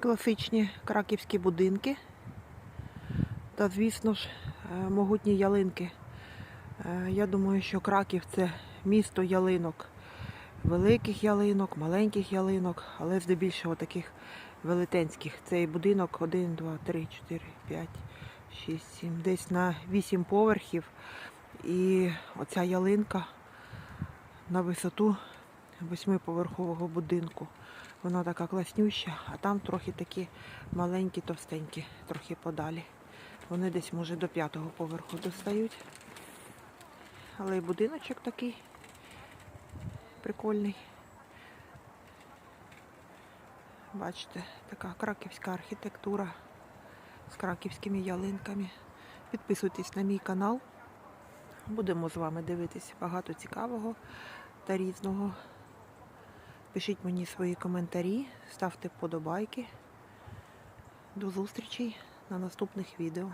класичні краківські будинки. Та, звісно ж, е, могутні ялинки. Е, Я думаю, що Краків це місто ялинок. Великих ялинок, маленьких ялинок, але здебільшого таких велетенських. Цей будинок 1, 2, 3, 4, 5, 6, 7, десь на 8 поверхів. І оця ялинка на висоту восьмиповерхового будинку. Вона така класнюща, а там трохи такі маленькі, товстенькі, трохи подалі. Вони десь, може, до п'ятого поверху достають. Але і будиночок такий прикольний. Бачите, така краківська архітектура з краківськими ялинками. Підписуйтесь на мій канал. Будемо з вами дивитися багато цікавого та різного. Пишіть мені свої коментарі, ставте вподобайки. До зустрічі на наступних відео.